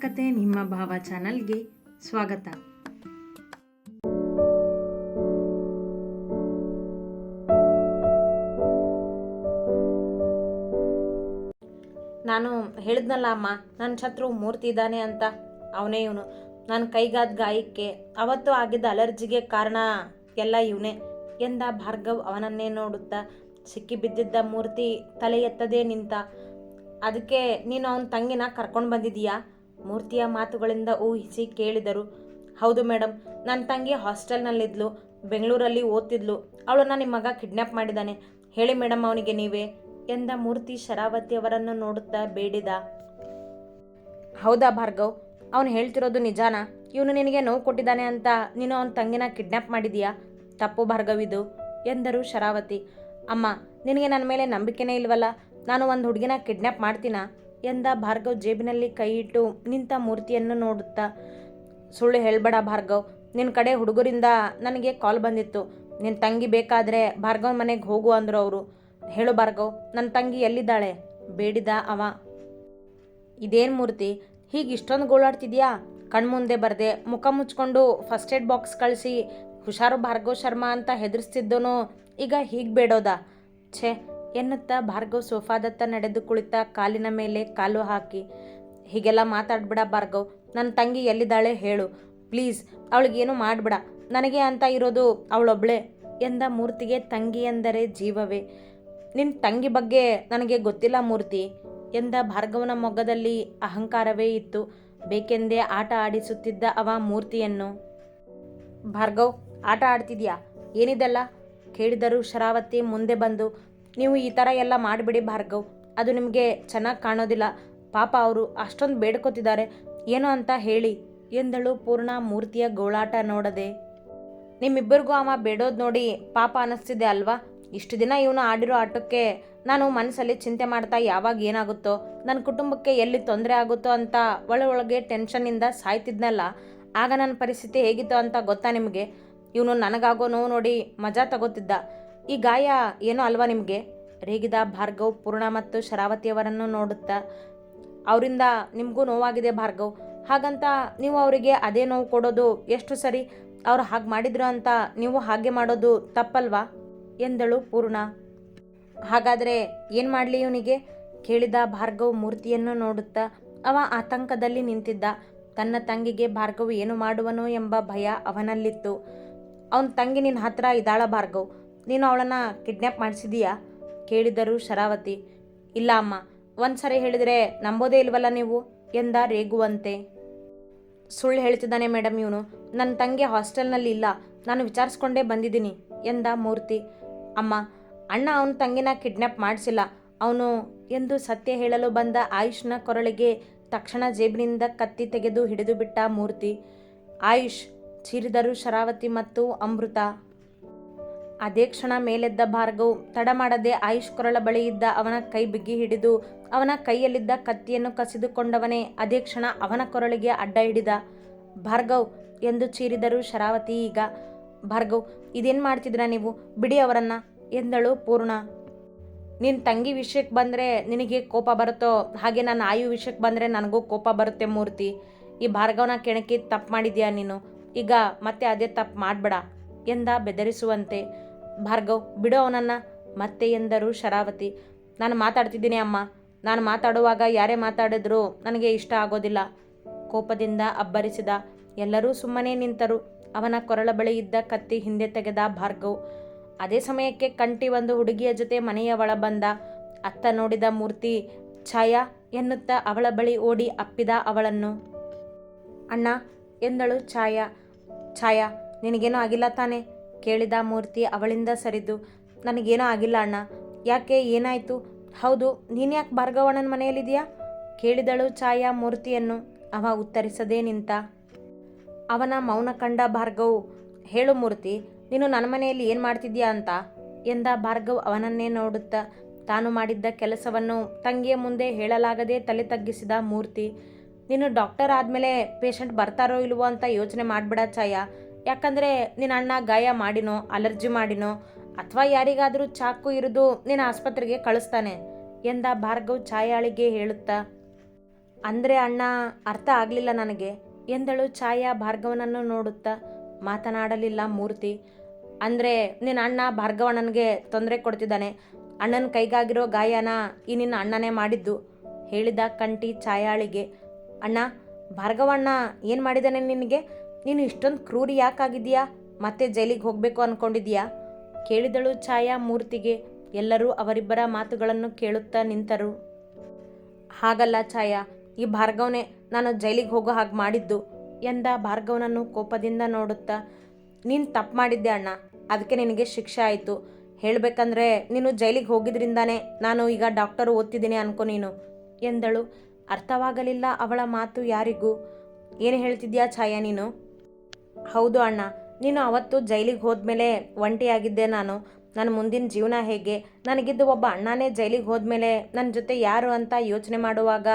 ಕತೆ ನಿಮ್ಮ ಭಾವ ಚಾನಲ್ಗೆ ಸ್ವಾಗತ. ನಾನು ಹೇಳಿದ್ನಲ್ಲ ಅಮ್ಮ ನನ್ನ ಶತ್ರು ಮೂರ್ತಿ ಇದ್ದಾನೆ ಅಂತ. ಅವನೇ ಇವನು. ನನ್ನ ಕೈಗಾದ ಗಾಯಕ್ಕೆ ಅವತ್ತು ಆಗಿದ್ದ ಅಲರ್ಜಿಗೆ ಕಾರಣ ಎಲ್ಲ ಇವನೇ. ಎಂದ ಭಾರ್ಗವ್ ಅವನನ್ನೇ ನೋಡುತ್ತಾ ಸಿಕ್ಕಿ ಬಿದ್ದಿದ್ದ ಮೂರ್ತಿ ತಲೆ ಎತ್ತದೇ ನಿಂತ. ಅದಕ್ಕೆ ನೀನು ಅವನ ತಂಗಿನ ಕರ್ಕೊಂಡು ಬಂದಿದೀಯಾ ಮೂರ್ತಿಯ ಮಾತುಗಳಿಂದ ಊಹಿಸಿ ಕೇಳಿದರು. ಹೌದು ಮೇಡಮ್ ನನ್ನ ತಂಗಿ ಹಾಸ್ಟೆಲ್ನಲ್ಲಿದ್ಲು, ಬೆಂಗಳೂರಲ್ಲಿ ಓದ್ತಿದ್ಲು. ಅವಳನ್ನ ನಿಮ್ಮ ಮಗ ಕಿಡ್ನ್ಯಾಪ್ ಮಾಡಿದ್ದಾನೆ ಹೇಳಿ ಮೇಡಮ್ ಅವನಿಗೆ ನೀವೇ, ಎಂದ ಮೂರ್ತಿ ಶರಾವತಿ ಅವರನ್ನು ನೋಡುತ್ತಾ ಬೇಡಿದ. ಹೌದಾ ಭಾರ್ಗವ್, ಅವನು ಹೇಳ್ತಿರೋದು ನಿಜಾನ? ಇವನು ನಿನಗೆ ನೋವು ಕೊಟ್ಟಿದ್ದಾನೆ ಅಂತ ನೀನು ಅವನ ತಂಗಿನ ಕಿಡ್ನ್ಯಾಪ್ ಮಾಡಿದೀಯಾ? ತಪ್ಪು ಭಾರ್ಗವ್ ಇದು, ಎಂದರು ಶರಾವತಿ. ಅಮ್ಮ, ನಿನಗೆ ನನ್ನ ಮೇಲೆ ನಂಬಿಕೆನೇ ಇಲ್ವಲ್ಲ? ನಾನು ಒಂದು ಹುಡುಗಿನ ಕಿಡ್ನ್ಯಾಪ್ ಮಾಡ್ತೀನಾ? ಎಂದ ಭಾರ್ಗವ್ ಜೇಬಿನಲ್ಲಿ ಕೈ ಇಟ್ಟು ನಿಂತ ಮೂರ್ತಿಯನ್ನು ನೋಡುತ್ತಾ, ಸುಳ್ಳು ಹೇಳಬೇಡ ಭಾರ್ಗವ್ ನಿನ್ನ ಕಡೆ ಹುಡುಗರಿಂದ ನನಗೆ ಕಾಲ್ ಬಂದಿತ್ತು. ನಿನ್ನ ತಂಗಿ ಬೇಕಾದರೆ ಭಾರ್ಗವ್ ಮನೆಗೆ ಹೋಗು ಅಂದರು ಅವರು. ಹೇಳು ಭಾರ್ಗವ್ ನನ್ನ ತಂಗಿ ಎಲ್ಲಿದ್ದಾಳೆ? ಬೇಡಿದ ಅವ. ಇದೇನು ಮೂರ್ತಿ? ಹೀಗೆ ಇಷ್ಟೊಂದು ಗೋಳಾಡ್ತಿದ್ಯಾ? ಕಣ್ಮುಂದೆ ಬರದೆ ಮುಖ ಮುಚ್ಕೊಂಡು ಫಸ್ಟ್ ಏಡ್ ಬಾಕ್ಸ್ ಕಳಿಸಿ, ಹುಷಾರು ಭಾರ್ಗವ್ ಶರ್ಮಾ ಅಂತ ಹೆದರ್ಸ್ತಿದ್ದೋನು, ಈಗ ಹೀಗೆ ಬೇಡೋದಾ? ಛೇ ಎನ್ನುತ್ತಾ ಭಾರ್ಗವ್ ಸೋಫಾದತ್ತ ನಡೆದು ಕುಳಿತ ಕಾಲಿನ ಮೇಲೆ ಕಾಲು ಹಾಕಿ. ಹೀಗೆಲ್ಲ ಮಾತಾಡ್ಬಿಡ ಭಾರ್ಗವ್ ನನ್ನ ತಂಗಿ ಎಲ್ಲಿದ್ದಾಳೆ ಹೇಳು. ಪ್ಲೀಸ್, ಅವಳಿಗೇನು ಮಾಡಬೇಡ. ನನಗೆ ಅಂತ ಇರೋದು ಅವಳೊಬ್ಳೆ ಎಂದ ಮೂರ್ತಿಗೆ ತಂಗಿ ಎಂದರೆ ಜೀವವೇ. ನಿನ್ನ ತಂಗಿ ಬಗ್ಗೆ ನನಗೆ ಗೊತ್ತಿಲ್ಲ ಮೂರ್ತಿ ಎಂದ ಭಾರ್ಗವನ ಮೊಗ್ಗದಲ್ಲಿ ಅಹಂಕಾರವೇ ಇತ್ತು. ಬೇಕೆಂದೇ ಆಟ ಆಡಿಸುತ್ತಿದ್ದ ಅವ ಮೂರ್ತಿಯನ್ನು. ಭಾರ್ಗವ್, ಆಟ ಆಡ್ತಿದ್ಯಾ? ಏನಿದೆಲ್ಲ? ಕೇಳಿದರು ಶರಾವತಿ ಮುಂದೆ ಬಂದು ನೀವು ಈ ಥರ ಎಲ್ಲ ಮಾಡಿಬಿಡಿ ಭಾರ್ಗವ್. ಅದು ನಿಮಗೆ ಚೆನ್ನಾಗಿ ಕಾಣೋದಿಲ್ಲ. ಪಾಪ ಅವರು ಅಷ್ಟೊಂದು ಬೇಡ್ಕೋತಿದ್ದಾರೆ. ಏನು ಅಂತ ಹೇಳಿ ಎಂದಳು ಪೂರ್ಣ ಮೂರ್ತಿಯ ಗೋಳಾಟ ನೋಡದೆ. ನಿಮ್ಮಿಬ್ಬರಿಗೂ ಅವ ಬೇಡೋದು ನೋಡಿ ಪಾಪ ಅನ್ನಿಸ್ತಿದೆ ಅಲ್ವಾ? ಇಷ್ಟು ದಿನ ಇವನು ಆಡಿರೋ ಆಟಕ್ಕೆ ನಾನು ಮನಸ್ಸಲ್ಲಿ ಚಿಂತೆ ಮಾಡ್ತಾ ಯಾವಾಗ ಏನಾಗುತ್ತೋ ನನ್ನ ಕುಟುಂಬಕ್ಕೆ ಎಲ್ಲಿ ತೊಂದರೆ ಆಗುತ್ತೋ ಅಂತ ಒಳ ಒಳಗೆ ಟೆನ್ಷನ್ನಿಂದ ಸಾಯ್ತಿದ್ನಲ್ಲ, ಆಗ ನನ್ನ ಪರಿಸ್ಥಿತಿ ಹೇಗಿತ್ತು ಅಂತ ಗೊತ್ತಾ ನಿಮಗೆ? ಇವನು ನನಗಾಗೋ ನೋವು ನೋಡಿ ಮಜಾ ತಗೋತಿದ್ದ. ಈ ಗಾಯ ಏನೋ ಅಲ್ವಾ ನಿಮಗೆ? ರೇಗಿದ ಭಾರ್ಗವ್ ಪೂರ್ಣ ಮತ್ತು ಶರಾವತಿಯವರನ್ನು ನೋಡುತ್ತಾ, ಅವರಿಂದ ನಿಮಗೂ ನೋವಾಗಿದೆ ಭಾರ್ಗವ್. ಹಾಗಂತ ನೀವು ಅವರಿಗೆ ಅದೇ ನೋವು ಕೊಡೋದು ಎಷ್ಟು ಸರಿ? ಅವ್ರು ಹಾಗೆ ಮಾಡಿದ್ರು ಅಂತ ನೀವು ಹಾಗೆ ಮಾಡೋದು ತಪ್ಪಲ್ವಾ? ಎಂದಳು ಪೂರ್ಣ. ಹಾಗಾದರೆ ಏನು ಮಾಡಲಿ ಇವನಿಗೆ? ಕೇಳಿದ ಭಾರ್ಗವ್ ಮೂರ್ತಿಯನ್ನು ನೋಡುತ್ತಾ, ಅವ ಆತಂಕದಲ್ಲಿ ನಿಂತಿದ್ದ. ತನ್ನ ತಂಗಿಗೆ ಭಾರ್ಗವ್ ಏನು ಮಾಡುವನು ಎಂಬ ಭಯ ಅವನಲ್ಲಿತ್ತು. ಅವನ ತಂಗಿ ನಿನ್ನ ಹತ್ರ ಇದ್ದಾಳ ಭಾರ್ಗವ್. ನೀನು ಅವಳನ್ನು ಕಿಡ್ನ್ಯಾಪ್ ಮಾಡಿಸಿದೀಯಾ? ಕೇಳಿದರು ಶರಾವತಿ, ಇಲ್ಲ ಅಮ್ಮ ಒಂದು ಸರಿ ಹೇಳಿದರೆ ನಂಬೋದೇ ಇಲ್ವಲ್ಲ ನೀವು? ಎಂದ ರೇಗುವಂತೆ. ಸುಳ್ಳು ಹೇಳ್ತಿದ್ದಾನೆ ಮೇಡಮ್ ಇವನು, ನನ್ನ ತಂಗಿ ಹಾಸ್ಟೆಲ್ನಲ್ಲಿ ಇಲ್ಲ, ನಾನು ವಿಚಾರಿಸ್ಕೊಂಡೇ ಬಂದಿದ್ದೀನಿ, ಎಂದ ಮೂರ್ತಿ. ಅಮ್ಮ, ಅಣ್ಣ ಅವನ ತಂಗಿನ ಕಿಡ್ನ್ಯಾಪ್ ಮಾಡಿಸಿಲ್ಲ, ಅವನು, ಎಂದು ಸತ್ಯ ಹೇಳಲು ಬಂದ ಆಯುಷ್ನ ಕೊರಳಿಗೆ ತಕ್ಷಣ ಜೇಬಿನಿಂದ ಕತ್ತಿ ತೆಗೆದು ಹಿಡಿದು ಬಿಟ್ಟ ಮೂರ್ತಿ. ಆಯುಷ್, ಚೀರಿದರು ಶರಾವತಿ ಮತ್ತು ಅಮೃತ. ಅದೇ ಕ್ಷಣ ಮೇಲೆದ್ದ ಭಾರ್ಗವ್ ತಡ ಮಾಡದೆ ಆಯುಷ್ ಕೊರಳ ಬಳಿ ಇದ್ದ ಅವನ ಕೈ ಬಿಗಿ ಹಿಡಿದು ಅವನ ಕೈಯಲ್ಲಿದ್ದ ಕತ್ತಿಯನ್ನು ಕಸಿದುಕೊಂಡವನೇ ಅದೇ ಕ್ಷಣ ಅವನ ಕೊರಳಿಗೆ ಅಡ್ಡ ಹಿಡಿದ. ಭಾರ್ಗವ್, ಎಂದು ಚೀರಿದರು ಶರಾವತಿ ಈಗ, ಭಾರ್ಗವ್, ಇದೇನು ಮಾಡ್ತಿದ್ರ ನೀವು? ಬಿಡಿ ಅವರನ್ನ, ಎಂದಳು ಪೂರ್ಣ. ನಿನ್ನ ತಂಗಿ ವಿಷಯಕ್ಕೆ ಬಂದರೆ ನಿನಗೆ ಕೋಪ ಬರುತ್ತೋ? ಹಾಗೆ ನನ್ನ ಆಯು ವಿಷಯಕ್ಕೆ ಬಂದರೆ ನನಗೂ ಕೋಪ ಬರುತ್ತೆ ಮೂರ್ತಿ. ಈ ಭಾರ್ಗವನ ಕೆಣಕಿ ತಪ್ಪು ಮಾಡಿದ್ಯಾ ನೀನು? ಈಗ ಮತ್ತೆ ಅದೇ ತಪ್ಪು ಮಾಡಬೇಡ, ಎಂದ ಬೆದರಿಸುವಂತೆ. ಭಾರ್ಗವ್, ಬಿಡು ಅವನನ್ನು. ಮತ್ತೆ ಎಂದರು ಶರಾವತಿ. ನಾನು ಮಾತಾಡ್ತಿದ್ದೀನಿ ಅಮ್ಮ. ನಾನು ಮಾತಾಡುವಾಗ ಯಾರೇ ಮಾತಾಡಿದ್ರು ನನಗೆ ಇಷ್ಟ ಆಗೋದಿಲ್ಲ. ಕೋಪದಿಂದ ಅಬ್ಬರಿಸಿದ ಎಲ್ಲರೂ ಸುಮ್ಮನೆ ನಿಂತರು. ಅವನ ಕೊರಳ ಬಳಿ ಇದ್ದ ಕತ್ತಿ ಹಿಂದೆ ತೆಗೆದ ಭಾರ್ಗವ್. ಅದೇ ಸಮಯಕ್ಕೆ ಕಂಟಿ ಒಂದು ಹುಡುಗಿಯ ಜೊತೆ ಮನೆಯ ಒಳ ಬಂದ ಅತ್ತ ನೋಡಿದ ಮೂರ್ತಿ ಛಾಯಾ ಎನ್ನುತ್ತಾ ಅವಳ ಬಳಿ ಓಡಿ ಅಪ್ಪಿದ ಅವಳನ್ನು. ಅಣ್ಣ, ಎಂದಳು ಛಾಯಾ. ಛಾಯಾ, ನಿನಗೇನೂ ಆಗಿಲ್ಲ ತಾನೆ. ಕೇಳಿದ ಮೂರ್ತಿ ಅವಳಿಂದ ಸರಿದು, ನನಗೇನೂ ಆಗಿಲ್ಲ ಅಣ್ಣ. ಯಾಕೆ? ಏನಾಯಿತು? ಹೌದು, ನೀನು ಯಾಕೆ ಭಾರ್ಗವಣ್ಣನ ಮನೆಯಲ್ಲಿದೆಯಾ? ಕೇಳಿದಳು ಛಾಯಾ ಮೂರ್ತಿಯನ್ನು. ಅವ ಉತ್ತರಿಸದೇ ನಿಂತ, ಅವನ ಮೌನ ಕಂಡ ಭಾರ್ಗವ್, ಹೇಳು ಮೂರ್ತಿ, ನೀನು ನನ್ನ ಮನೆಯಲ್ಲಿ ಏನು ಮಾಡ್ತಿದ್ಯಾ ಅಂತ? ಎಂದ ಭಾರ್ಗವ್ ಅವನನ್ನೇ ನೋಡುತ್ತಾ. ತಾನು ಮಾಡಿದ್ದ ಕೆಲಸವನ್ನು ತಂಗಿಯ ಮುಂದೆ ಹೇಳಲಾಗದೆ ತಲೆ ತಗ್ಗಿಸಿದ ಮೂರ್ತಿ, ನೀನು ಡಾಕ್ಟರ್ ಆದಮೇಲೆ ಪೇಷಂಟ್ ಬರ್ತಾರೋ ಇಲ್ವೋ ಅಂತ ಯೋಚನೆ ಮಾಡಬೇಡ ಛಾಯಾ. ಯಾಕಂದರೆ ನಿನ್ನ ಅಣ್ಣ ಗಾಯ ಮಾಡಿನೋ, ಅಲರ್ಜಿ ಮಾಡಿನೋ, ಅಥವಾ ಯಾರಿಗಾದರೂ ಚಾಕು ಇರಿದು ನಿನ್ನ ಆಸ್ಪತ್ರೆಗೆ ಕಳಿಸ್ತಾನೆ ಎಂದ ಭಾರ್ಗವ್ ಛಾಯಾಳಿಗೆ ಹೇಳುತ್ತಾ, ಅಂದರೆ ಅಣ್ಣ, ಅರ್ಥ ಆಗಲಿಲ್ಲ ನನಗೆ, ಎಂದಳು ಛಾಯಾ ಭಾರ್ಗವನನ್ನು ನೋಡುತ್ತಾ, ಮಾತನಾಡಲಿಲ್ಲ ಮೂರ್ತಿ. ಅಂದರೆ ನಿನ್ನ ಅಣ್ಣ ಭಾರ್ಗವಣ್ಣನಿಗೆ ತೊಂದರೆ ಕೊಡ್ತಿದ್ದಾನೆ. ಅಣ್ಣನ ಕೈಗಾಗಿರೋ ಗಾಯನ ಈ ನಿನ್ನ ಅಣ್ಣನೇ ಮಾಡಿದ್ದು, ಹೇಳಿದ ಕಂಟಿ ಛಾಯಾಳಿಗೆ. ಅಣ್ಣ, ಭಾರ್ಗವಣ್ಣ ಏನು ಮಾಡಿದ್ದಾನೆ ನಿನಗೆ? ನೀನು ಇಷ್ಟೊಂದು ಕ್ರೂರಿ ಯಾಕಾಗಿದೆಯಾ ಮತ್ತೆ ಜೈಲಿಗೆ ಹೋಗಬೇಕು ಅಂದ್ಕೊಂಡಿದ್ಯಾ ಕೇಳಿದಳು ಛಾಯಾ ಮೂರ್ತಿಗೆ ಎಲ್ಲರೂ ಅವರಿಬ್ಬರ ಮಾತುಗಳನ್ನು ಕೇಳುತ್ತಾ ನಿಂತರು. ಹಾಗಲ್ಲ ಛಾಯಾ, ಈ ಭಾರ್ಗವನೇ ನಾನು ಜೈಲಿಗೆ ಹೋಗೋ ಹಾಗೆ ಮಾಡಿದ್ದು ಎಂದ ಭಾರ್ಗವನನ್ನು ಕೋಪದಿಂದ ನೋಡುತ್ತಾ. ನೀನು ತಪ್ಪು ಮಾಡಿದ್ದೆ ಅಣ್ಣ, ಅದಕ್ಕೆ ನಿನಗೆ ಶಿಕ್ಷೆ ಆಯಿತು. ಹೇಳಬೇಕಂದ್ರೆ ನೀನು ಜೈಲಿಗೆ ಹೋಗಿದ್ರಿಂದಾನೇ ನಾನು ಈಗ ಡಾಕ್ಟರ್ ಓದ್ತಿದ್ದೀನಿ ಅನ್ಕೋ ನೀನು, ಎಂದಳು. ಅರ್ಥವಾಗಲಿಲ್ಲ ಅವಳ ಮಾತು ಯಾರಿಗೂ. ಏನು ಹೇಳ್ತಿದ್ಯಾ ಛಾಯಾ ನೀನು? ಹೌದು ಅಣ್ಣ, ನೀನು ಅವತ್ತು ಜೈಲಿಗೆ ಹೋದ್ಮೇಲೆ ಒಂಟಿಯಾಗಿದ್ದೆ ನಾನು. ನನ್ನ ಮುಂದಿನ ಜೀವನ ಹೇಗೆ? ನನಗಿದ್ದು ಒಬ್ಬ ಅಣ್ಣನೇ ಜೈಲಿಗೆ ಹೋದ್ಮೇಲೆ ನನ್ನ ಜೊತೆ ಯಾರು ಅಂತ ಯೋಚನೆ ಮಾಡುವಾಗ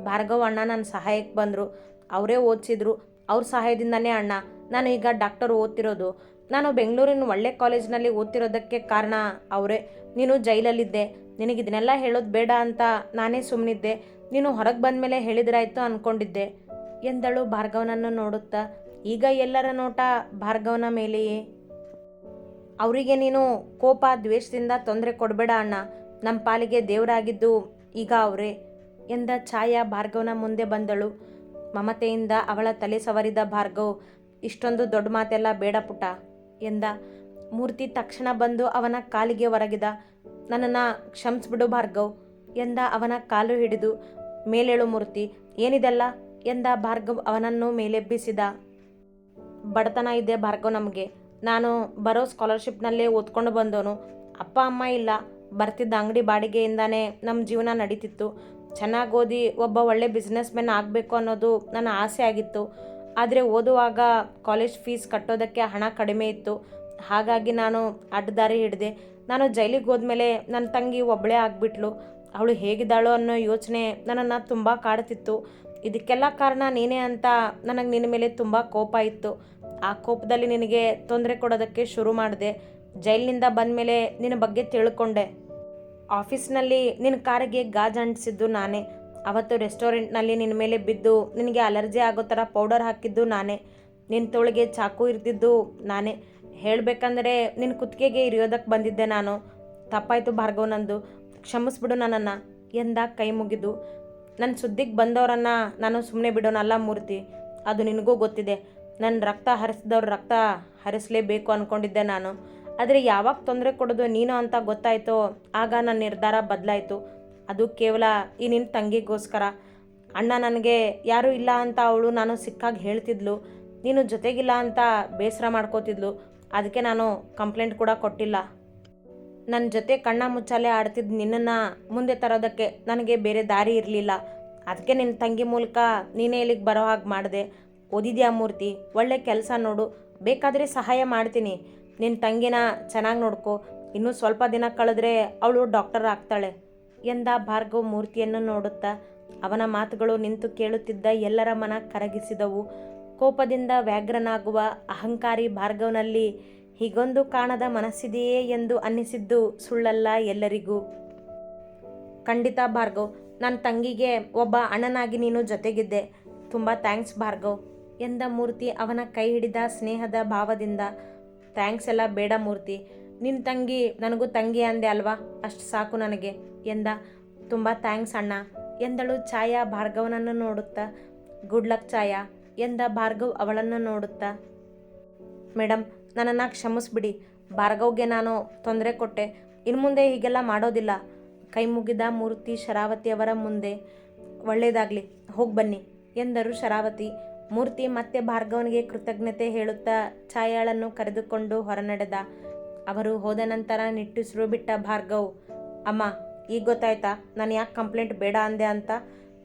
ಭಾರ್ಗವ್ ಅಣ್ಣ ನನ್ನ ಸಹಾಯಕ್ಕೆ ಬಂದರು. ಅವರೇ ಓದಿಸಿದ್ರು. ಅವ್ರ ಸಹಾಯದಿಂದನೇ ಅಣ್ಣ, ನಾನು ಈಗ ಡಾಕ್ಟರ್ ಓದ್ತಿರೋದು. ನಾನು ಬೆಂಗಳೂರಿನ ಒಳ್ಳೆ ಕಾಲೇಜ್ನಲ್ಲಿ ಓದ್ತಿರೋದಕ್ಕೆ ಕಾರಣ ಅವರೇ. ನೀನು ಜೈಲಲ್ಲಿದ್ದೆ. ನಿನಗಿದನ್ನೆಲ್ಲ ಹೇಳೋದು ಬೇಡ ಅಂತ ನಾನೇ ಸುಮ್ಮನಿದ್ದೆ ನೀನು ಹೊರಗೆ ಬಂದ ಮೇಲೆ ಹೇಳಿದ್ರಾಯ್ತು ಅಂದ್ಕೊಂಡಿದ್ದೆ ಎಂದಳು ಭಾರ್ಗವನನ್ನು ನೋಡುತ್ತಾ. ಈಗ ಎಲ್ಲರ ನೋಟ ಭಾರ್ಗವನ ಮೇಲೆಯೇ. ಅವರಿಗೆ ನೀನು ಕೋಪ ದ್ವೇಷದಿಂದ ತೊಂದರೆ ಕೊಡಬೇಡ ಅಣ್ಣ. ನಮ್ಮ ಪಾಲಿಗೆ ದೇವರಾಗಿದ್ದು ಈಗ ಅವರೇ ಎಂದ ಛಾಯಾ ಭಾರ್ಗವನ ಮುಂದೆ ಬಂದಳು. ಮಮತೆಯಿಂದ ಅವಳ ತಲೆ ಸವರಿದ ಭಾರ್ಗವ್, ಇಷ್ಟೊಂದು ದೊಡ್ಡ ಮಾತೆಲ್ಲ ಬೇಡ ಪುಟ ಎಂದ. ಮೂರ್ತಿ ತಕ್ಷಣ ಬಂದು ಅವನ ಕಾಲಿಗೆ ಹೊರಗಿದ ನನ್ನನ್ನು ಕ್ಷಮಿಸ್ಬಿಡು ಭಾರ್ಗವ್ ಎಂದ ಅವನ ಕಾಲು ಹಿಡಿದು. ಮೇಲೇಳು ಮೂರ್ತಿ, ಏನಿದೆಲ್ಲ ಎಂದ ಭಾರ್ಗವ್ ಅವನನ್ನು ಮೇಲೆಬ್ಬಿಸಿದ ಬಡತನ ಇದೆ ಭಾರ್ಗವ್ ನಮಗೆ. ನಾನು ಬರೋ ಸ್ಕಾಲರ್ಶಿಪ್ನಲ್ಲೇ ಓದ್ಕೊಂಡು ಬಂದವನು. ಅಪ್ಪ, ಅಮ್ಮ ಇಲ್ಲ. ಬರ್ತಿದ್ದ ಅಂಗಡಿ ಬಾಡಿಗೆಯಿಂದಾನೇ ನಮ್ಮ ಜೀವನ ನಡೀತಿತ್ತು. ಚೆನ್ನಾಗಿ ಓದಿ ಒಬ್ಬ ಒಳ್ಳೆ ಬಿಸ್ನೆಸ್ ಮ್ಯಾನ್ ಆಗಬೇಕು ಅನ್ನೋದು ನನ್ನ ಆಸೆ ಆಗಿತ್ತು. ಆದರೆ ಓದುವಾಗ ಕಾಲೇಜ್ ಫೀಸ್ ಕಟ್ಟೋದಕ್ಕೆ ಹಣ ಕಡಿಮೆ ಇತ್ತು. ಹಾಗಾಗಿ ನಾನು ಅಡ್ಡದಾರಿ ಹಿಡಿದೆ. ನಾನು ಜೈಲಿಗೆ ಹೋದ್ಮೇಲೆ ನನ್ನ ತಂಗಿ ಒಬ್ಬಳೇ ಆಗಿಬಿಟ್ಲು. ಅವಳು ಹೇಗಿದ್ದಾಳು ಅನ್ನೋ ಯೋಚನೆ ನನ್ನನ್ನು ತುಂಬ ಕಾಡ್ತಿತ್ತು. ಇದಕ್ಕೆಲ್ಲ ಕಾರಣ ನೀನೇ ಅಂತ ನನಗೆ ನಿನ್ನ ಮೇಲೆ ತುಂಬ ಕೋಪ ಇತ್ತು. ಆ ಕೋಪದಲ್ಲಿ ನಿನಗೆ ತೊಂದರೆ ಕೊಡೋದಕ್ಕೆ ಶುರು ಮಾಡಿದೆ. ಜೈಲಿನಿಂದ ಬಂದಮೇಲೆ ನಿನ್ನ ಬಗ್ಗೆ ತಿಳ್ಕೊಂಡೆ. ಆಫೀಸ್ನಲ್ಲಿ ನಿನ್ನ ಕಾರಿಗೆ ಗಾಜ್ ಅಂಟಿಸಿದ್ದು ನಾನೇ. ಅವತ್ತು ರೆಸ್ಟೋರೆಂಟ್ನಲ್ಲಿ ನಿನ್ನ ಮೇಲೆ ಬಿದ್ದು ನಿನಗೆ ಅಲರ್ಜಿ ಆಗೋ ಥರ ಪೌಡರ್ ಹಾಕಿದ್ದು ನಾನೇ. ನಿನ್ನ ತೋಳಿಗೆ ಚಾಕು ಇರ್ತಿದ್ದು ನಾನೇ. ಹೇಳಬೇಕಂದ್ರೆ ನಿನ್ನ ಕುತ್ತಿಗೆಗೆ ಇರಿಯೋದಕ್ಕೆ ಬಂದಿದ್ದೆ ನಾನು. ತಪ್ಪಾಯಿತು ಭಾರ್ಗವ್ ನಂದು. ಕ್ಷಮಿಸ್ಬಿಡು ನನ್ನನ್ನು. ಎಂದ ಕೈ ಮುಗಿದು. ನನ್ನ ಸುದ್ದಿಗೆ ಬಂದವರನ್ನ ನಾನು ಸುಮ್ಮನೆ ಬಿಡೋನಲ್ಲ ಮೂರ್ತಿ. ಅದು ನಿನಗೂ ಗೊತ್ತಿದೆ. ನನ್ನ ರಕ್ತ ಹರಿಸಿದವ್ರ ರಕ್ತ ಹರಿಸಲೇಬೇಕು ಅಂದ್ಕೊಂಡಿದ್ದೆ ನಾನು. ಆದರೆ ಯಾವಾಗ ತೊಂದರೆ ಕೊಡೋದು ನೀನು ಅಂತ ಗೊತ್ತಾಯ್ತೋ, ಆಗ ನನ್ನ ನಿರ್ಧಾರ ಬದಲಾಯಿತು. ಅದು ಕೇವಲ ಈ ನಿನ್ನ ತಂಗಿಗೋಸ್ಕರ. ಅಣ್ಣ ನನಗೆ ಯಾರೂ ಇಲ್ಲ ಅಂತ ಅವಳು ನಾನು ಸಿಕ್ಕಾಗ ಹೇಳ್ತಿದ್ಲು. ನೀನು ಜೊತೆಗಿಲ್ಲ ಅಂತ ಬೇಸರ ಮಾಡ್ಕೋತಿದ್ಲು. ಅದಕ್ಕೆ ನಾನು ಕಂಪ್ಲೇಂಟ್ ಕೂಡ ಕೊಟ್ಟಿಲ್ಲ. ನನ್ನ ಜೊತೆ ಕಣ್ಣ ಮುಚ್ಚಾಲೆ ಆಡ್ತಿದ್ದ ನಿನ್ನನ್ನು ಮುಂದೆ ತರೋದಕ್ಕೆ ನನಗೆ ಬೇರೆ ದಾರಿ ಇರಲಿಲ್ಲ. ಅದಕ್ಕೆ ನಿನ್ನ ತಂಗಿ ಮೂಲಕ ನೀನೇ ಇಲ್ಲಿಗೆ ಬರೋ ಹಾಗೆ ಮಾಡಿದೆ. ಓದಿದ್ಯಾ ಮೂರ್ತಿ? ಒಳ್ಳೆ ಕೆಲಸ ನೋಡು. ಬೇಕಾದರೆ ಸಹಾಯ ಮಾಡ್ತೀನಿ. ನಿನ್ನ ತಂಗಿನ ಚೆನ್ನಾಗಿ ನೋಡ್ಕೊ. ಇನ್ನೂ ಸ್ವಲ್ಪ ದಿನ ಕಳೆದ್ರೆ ಅವಳು ಡಾಕ್ಟರ್ ಆಗ್ತಾಳೆ. ಎಂದ ಭಾರ್ಗವ್ ಮೂರ್ತಿಯನ್ನು ನೋಡುತ್ತಾ, ಅವನ ಮಾತುಗಳು ನಿಂತು ಕೇಳುತ್ತಿದ್ದ ಎಲ್ಲರ ಮನ ಕರಗಿಸಿದವು. ಕೋಪದಿಂದ ವ್ಯಾಘ್ರನಾಗುವ ಅಹಂಕಾರಿ ಭಾರ್ಗವ್ನಲ್ಲಿ ಹೀಗೊಂದು ಕಾಣದ ಮನಸ್ಸಿದೆಯೇ ಎಂದು ಅನ್ನಿಸಿದ್ದು ಸುಳ್ಳಲ್ಲ ಎಲ್ಲರಿಗೂ. ಖಂಡಿತ ಭಾರ್ಗವ್ ನನ್ನ ತಂಗಿಗೆ ಒಬ್ಬ ಅಣ್ಣನಾಗಿ ನೀನು ಜೊತೆಗಿದ್ದೆ. ತುಂಬ ಥ್ಯಾಂಕ್ಸ್ ಭಾರ್ಗವ್, ಎಂದ ಮೂರ್ತಿ ಅವನ ಕೈ ಹಿಡಿದ ಸ್ನೇಹದ ಭಾವದಿಂದ. ಥ್ಯಾಂಕ್ಸ್ ಎಲ್ಲ ಬೇಡ ಮೂರ್ತಿ ನಿನ್ನ ತಂಗಿ ನನಗೂ ತಂಗಿ ಅಂದೆ ಅಲ್ವಾ? ಅಷ್ಟು ಸಾಕು ನನಗೆ, ಎಂದ. ತುಂಬ ಥ್ಯಾಂಕ್ಸ್ ಅಣ್ಣ, ಎಂದಳು ಛಾಯಾ ಭಾರ್ಗವನನ್ನು ನೋಡುತ್ತಾ. ಗುಡ್ ಲಕ್ ಛಾಯಾ, ಎಂದ ಭಾರ್ಗವ್ ಅವಳನ್ನು ನೋಡುತ್ತಾ. ಮೇಡಮ್ ನನ್ನನ್ನು ಕ್ಷಮಿಸ್ಬಿಡಿ. ಭಾರ್ಗವ್ಗೆ ನಾನು ತೊಂದರೆ ಕೊಟ್ಟೆ. ಇನ್ನು ಮುಂದೆ ಹೀಗೆಲ್ಲ ಮಾಡೋದಿಲ್ಲ. ಕೈ ಮುಗಿದ ಮೂರ್ತಿ ಶರಾವತಿಯವರ ಮುಂದೆ ಒಳ್ಳೆಯದಾಗಲಿ. ಹೋಗಿ ಬನ್ನಿ ಎಂದರು ಶರಾವತಿ. ಮೂರ್ತಿ ಮತ್ತೆ ಭಾರ್ಗವನಿಗೆ ಕೃತಜ್ಞತೆ ಹೇಳುತ್ತಾ ಛಾಯಾಳನ್ನು ಕರೆದುಕೊಂಡು ಹೊರನಡೆದ. ಅವರು ಹೋದ ನಂತರ ನಿಟ್ಟುಸಿರು ಬಿಟ್ಟ ಭಾರ್ಗವ್, ಅಮ್ಮ, ಈಗ ಗೊತ್ತಾಯ್ತಾ? ನಾನು ಯಾಕೆ ಕಂಪ್ಲೇಂಟ್ ಬೇಡ ಅಂದೆ ಅಂತ?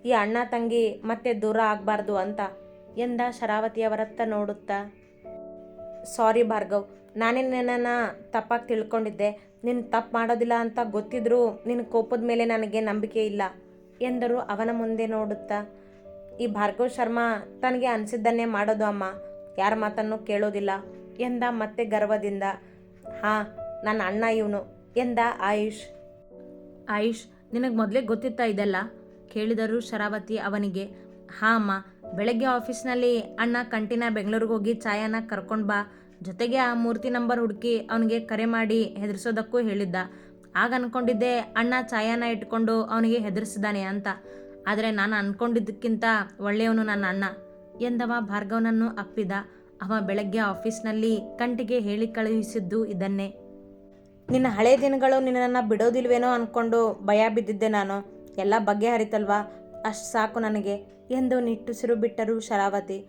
ಈ ಅಣ್ಣ ತಂಗಿ ಮತ್ತೆ ದೂರ ಆಗಬಾರ್ದು ಅಂತ? ಎಂದ ಶರಾವತಿಯವರತ್ತ ನೋಡುತ್ತಾ. ಸಾರಿ ಭಾರ್ಗವ್, ನಾನೇ ನಿನ್ನನ್ನು ತಪ್ಪಾಗಿ ತಿಳ್ಕೊಂಡಿದ್ದೆ. ನೀನು ತಪ್ಪು ಮಾಡೋದಿಲ್ಲ ಅಂತ ಗೊತ್ತಿದ್ರು ನಿನ್ನ ಕೋಪದ ಮೇಲೆ ನನಗೆ ನಂಬಿಕೆ ಇಲ್ಲ ಎಂದರು ಅವನ ಮುಂದೆ ನೋಡುತ್ತಾ? ಈ ಭಾರ್ಗವ್ ಶರ್ಮಾ ತನಗೆ ಅನಿಸಿದ್ದನ್ನೇ ಮಾಡೋದು ಅಮ್ಮ. ಯಾರ ಮಾತನ್ನು ಕೇಳೋದಿಲ್ಲ. ಎಂದ ಮತ್ತೆ ಗರ್ವದಿಂದ, ಹಾಂ ನನ್ನ ಅಣ್ಣ ಇವನು. ಎಂದ ಆಯುಷ್ ಆಯುಷ್, ನಿನಗೆ ಮೊದಲೇ ಗೊತ್ತಿತ್ತಾ ಇದೆಲ್ಲ? ಕೇಳಿದರು ಶರಾವತಿ ಅವನಿಗೆ, ಹಾ, ಅಮ್ಮ ಬೆಳಗ್ಗೆ ಆಫೀಸ್ನಲ್ಲಿ ಅಣ್ಣ ಕಂಟಿನ ಬೆಂಗಳೂರಿಗೆ ಹೋಗಿ ಛಾಯಾನ ಕರ್ಕೊಂಡು ಬಾ. ಜೊತೆಗೆ ಆ ಮೂರ್ತಿ ನಂಬರ್ ಹುಡುಕಿ ಅವನಿಗೆ ಕರೆ ಮಾಡಿ ಹೆದರ್ಸೋದಕ್ಕೂ ಹೇಳಿದ್ದ. ಆಗ ಅನ್ಕೊಂಡಿದ್ದೆ ಅಣ್ಣ ಛಾಯಾನ ಇಟ್ಕೊಂಡು ಅವನಿಗೆ ಹೆದರ್ಸಿದ್ದಾನೆ ಅಂತ. ಆದರೆ ನಾನು ಅನ್ಕೊಂಡಿದ್ದಕ್ಕಿಂತ ಒಳ್ಳೆಯವನು ನನ್ನ ಅಣ್ಣ. ಎಂದವ ಭಾರ್ಗವನನ್ನು ಅಪ್ಪಿದ. ಅವ ಬೆಳಗ್ಗೆ ಆಫೀಸ್ನಲ್ಲಿ ಕಂಟಿಗೆ ಹೇಳಿ ಕಳುಹಿಸಿದ್ದು ಇದನ್ನೇ. ನಿನ್ನ ಹಳೆ ದಿನಗಳು ನಿನ್ನನ್ನು ಬಿಡೋದಿಲ್ವೇನೋ ಅಂದ್ಕೊಂಡು ಭಯ ಬಿದ್ದಿದ್ದೆ ನಾನು. ಎಲ್ಲ ಬಗೆಹರಿತಲ್ವಾ? ಅಷ್ಟು ಸಾಕು ನನಗೆ. ಎಂದು ನಿಟ್ಟುಸಿರು ಬಿಟ್ಟರು ಶರಾವತಿ.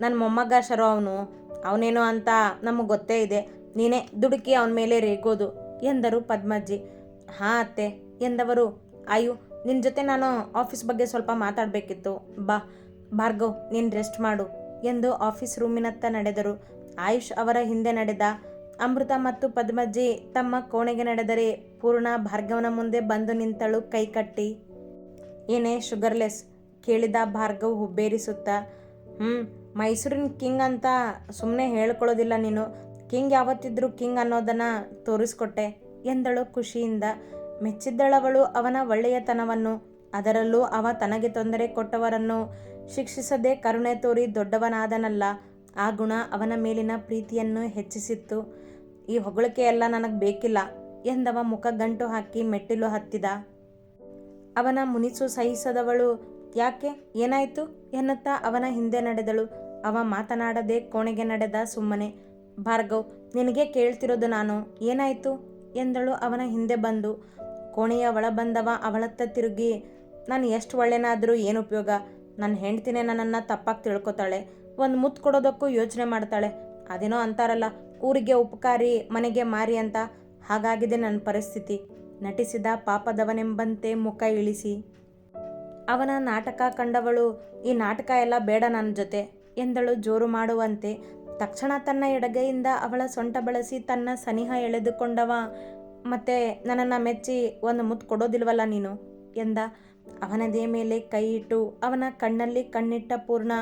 ನನ್ನ ಮೊಮ್ಮಗ ಶರೋ ಅವನು. ಅವನೇನೋ ಅಂತ ನಮಗೆ ಗೊತ್ತೇ ಇದೆ. ನೀನೇ ದುಡುಕಿ ಅವನ ಮೇಲೆ ರೇಗೋದು, ಎಂದರು ಪದ್ಮಜ್ಜಿ. ಹಾಂ ಅತ್ತೆ, ಎಂದವರು. ಅಯ್ಯೋ ನಿನ್ನ ಜೊತೆ ನಾನು ಆಫೀಸ್ ಬಗ್ಗೆ ಸ್ವಲ್ಪ ಮಾತಾಡಬೇಕಿತ್ತು. ಬಾ, ಭಾರ್ಗವ್, ನೀನು ರೆಸ್ಟ್ ಮಾಡು, ಎಂದು ಆಫೀಸ್ ರೂಮಿನತ್ತ ನಡೆದರು. ಆಯುಷ್ ಅವರ ಹಿಂದೆ ನಡೆದ, ಅಮೃತ ಮತ್ತು ಪದ್ಮಜ್ಜಿ ತಮ್ಮ ಕೋಣೆಗೆ ನಡೆದರೆ ಪೂರ್ಣ ಭಾರ್ಗವನ ಮುಂದೆ ಬಂದು ನಿಂತಳು ಕೈಕಟ್ಟಿ ಏನೇ ಶುಗರ್ಲೆಸ್ ಕೇಳಿದ ಭಾರ್ಗವ್ ಹುಬ್ಬೇರಿಸುತ್ತಾ. ಹ್ಞೂ ಮೈಸೂರಿನ ಕಿಂಗ್ ಅಂತ ಸುಮ್ಮನೆ ಹೇಳ್ಕೊಳ್ಳೋದಿಲ್ಲ ನೀನು. ಕಿಂಗ್ ಯಾವತ್ತಿದ್ರೂ ಕಿಂಗ್ ಅನ್ನೋದನ್ನು ತೋರಿಸ್ಕೊಟ್ಟೆ ಎಂದಳು ಖುಷಿಯಿಂದ. ಮೆಚ್ಚಿದ್ದಳವಳು ಅವನ ಒಳ್ಳೆಯತನವನ್ನು. ಅದರಲ್ಲೂ ಅವ ತನಗೆ ತೊಂದರೆ ಕೊಟ್ಟವರನ್ನು ಶಿಕ್ಷಿಸದೆ ಕರುಣೆ ತೋರಿ ದೊಡ್ಡವನಾದನಲ್ಲ. ಆ ಗುಣ ಅವನ ಮೇಲಿನ ಪ್ರೀತಿಯನ್ನು ಹೆಚ್ಚಿಸಿತ್ತು. ಈ ಹೊಗಳಿಕೆಯೆಲ್ಲ ನನಗೆ ಬೇಕಿಲ್ಲ ಎಂದವ ಮುಖ ಗಂಟು ಹಾಕಿ ಮೆಟ್ಟಿಲು ಹತ್ತಿದ. ಅವನ ಮುನಿಸು ಸಹಿಸದವಳು. ಯಾಕೆ? ಏನಾಯಿತು? ಎನ್ನುತ್ತಾ ಅವನ ಹಿಂದೆ ನಡೆದಳು. ಅವ ಮಾತನಾಡದೆ ಕೋಣೆಗೆ ನಡೆದ ಸುಮ್ಮನೆ. ಭಾರ್ಗವ್, ನಿನಗೆ ಕೇಳ್ತಿರೋದು ನಾನು. ಏನಾಯಿತು? ಎಂದಳು ಅವನ ಹಿಂದೆ ಬಂದು. ಕೋಣೆಯ ಒಳ ಬಂದವ ಅವಳತ್ತ ತಿರುಗಿ, ನಾನು ಎಷ್ಟು ಒಳ್ಳೆನಾದರೂ ಏನು ಉಪಯೋಗ? ನನ್ನ ಹೆಂಡ್ತಿನೇ ನನ್ನನ್ನು ತಪ್ಪಾಗಿ ತಿಳ್ಕೊತಾಳೆ. ಒಂದು ಮುತ್ತು ಕೊಡೋದಕ್ಕೂ ಯೋಚನೆ ಮಾಡ್ತಾಳೆ. ಅದೇನೋ ಅಂತಾರಲ್ಲ, ಊರಿಗೆ ಉಪಕಾರಿ ಮನೆಗೆ ಮಾರಿ ಅಂತ. ಹಾಗಾಗಿದೆ ನನ್ನ ಪರಿಸ್ಥಿತಿ. ನಟಿಸಿದ ಪಾಪದವನೆಂಬಂತೆ ಮುಖ ಇಳಿಸಿ. ಅವನ ನಾಟಕ ಕಂಡವಳು, ಈ ನಾಟಕ ಎಲ್ಲ ಬೇಡ ನನ್ನ ಜೊತೆ ಎಂದಳು ಜೋರು ಮಾಡುವಂತೆ. ತಕ್ಷಣ ತನ್ನ ಎಡಗೈಯಿಂದ ಅವಳ ಸೊಂಟ ಬಳಸಿ ತನ್ನ ಸನಿಹ ಎಳೆದುಕೊಂಡವ, ಮತ್ತೆ ನನ್ನನ್ನು ಮೆಚ್ಚಿ ಒಂದು ಮುತ್ತು ಕೊಡೋದಿಲ್ವಲ್ಲ ನೀನು ಎಂದ. ಅವನದೇ ಮೇಲೆ ಕೈ ಇಟ್ಟು ಅವನ ಕಣ್ಣಲ್ಲಿ ಕಣ್ಣಿಟ್ಟ ಪೂರ್ಣ.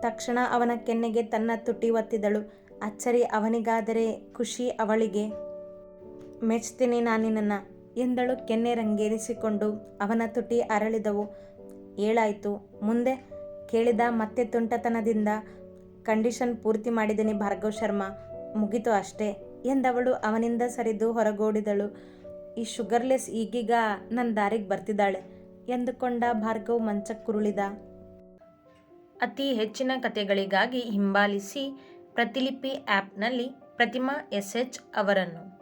ತಕ್ಷಣ ಅವನ ಕೆನ್ನೆಗೆ ತನ್ನ ತುಟಿ ಒತ್ತಿದಳು. ಅಚ್ಚರಿ ಅವನಿಗಾದರೆ ಖುಷಿ ಅವಳಿಗೆ. ಮೆಚ್ತೀನಿ ನಾನಿನನ್ನು ಎಂದಳು ಕೆನ್ನೆ ರಂಗೇರಿಸಿಕೊಂಡು. ಅವನ ತುಟಿ ಅರಳಿದವು. ಏಳಾಯಿತು. ಮುಂದೆ ಕೇಳಿದ ಮತ್ತೆ ತುಂಟತನದಿಂದ ಕಂಡೀಷನ್ ಪೂರ್ತಿ ಮಾಡಿದ್ದೀನಿ ಭಾರ್ಗವ್ ಶರ್ಮಾ. ಮುಗಿತು ಅಷ್ಟೇ ಎಂದವಳು ಅವನಿಂದ ಸರಿದು ಹೊರಗೋಡಿದಳು. ಈ ಶುಗರ್ಲೆಸ್ ಈಗೀಗ ನನ್ನ ದಾರಿಗೆ ಬರ್ತಿದ್ದಾಳೆ ಎಂದುಕೊಂಡ ಭಾರ್ಗವ್ ಮಂಚಕ್ಕುರುಳಿದ ಅತಿ ಹೆಚ್ಚಿನ ಕಥೆಗಳಿಗಾಗಿ ಹಿಂಬಾಲಿಸಿ ಪ್ರತಿಲಿಪಿ ಆ್ಯಪ್ನಲ್ಲಿ ಪ್ರತಿಮಾ ಎಸ್ ಎಚ್ ಅವರನ್ನು.